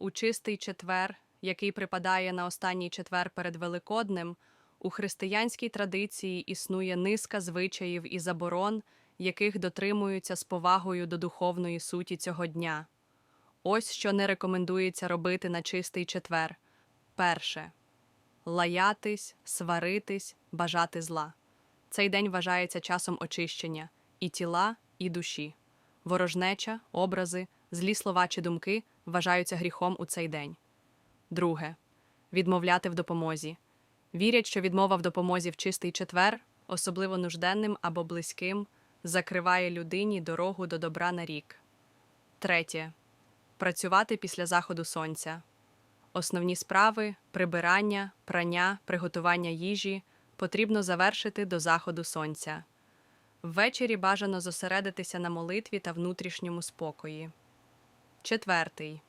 у чистий четвер, який припадає на останній четвер перед Великоднем, у християнській традиції існує низка звичаїв і заборон, яких дотримуються з повагою до духовної суті цього дня. Ось що не рекомендується робити на чистий четвер. Перше лаятись, сваритись, бажати зла. Цей день вважається часом очищення і тіла, і душі. Ворожнеча, образи, злі слова чи думки вважаються гріхом у цей день. Друге відмовляти в допомозі. Вірять, що відмова в допомозі в чистий четвер, особливо нужденним або близьким, закриває людині дорогу до добра на рік. Третє працювати після заходу сонця. Основні справи прибирання, прання, приготування їжі потрібно завершити до заходу сонця. Ввечері бажано зосередитися на молитві та внутрішньому спокої. Четвертий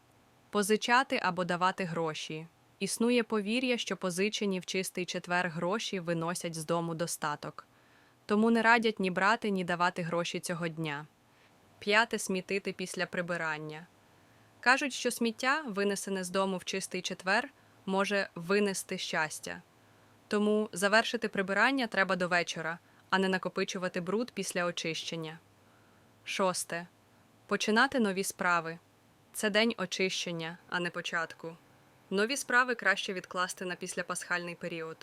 позичати або давати гроші. Існує повір'я, що позичені в чистий четвер гроші виносять з дому достаток. Тому не радять ні брати, ні давати гроші цього дня. П'яте смітити після прибирання. Кажуть, що сміття, винесене з дому в чистий четвер, може винести щастя. Тому завершити прибирання треба до вечора, а не накопичувати бруд після очищення. Шосте. Починати нові справи. Це день очищення, а не початку. Нові справи краще відкласти на післяпасхальний період.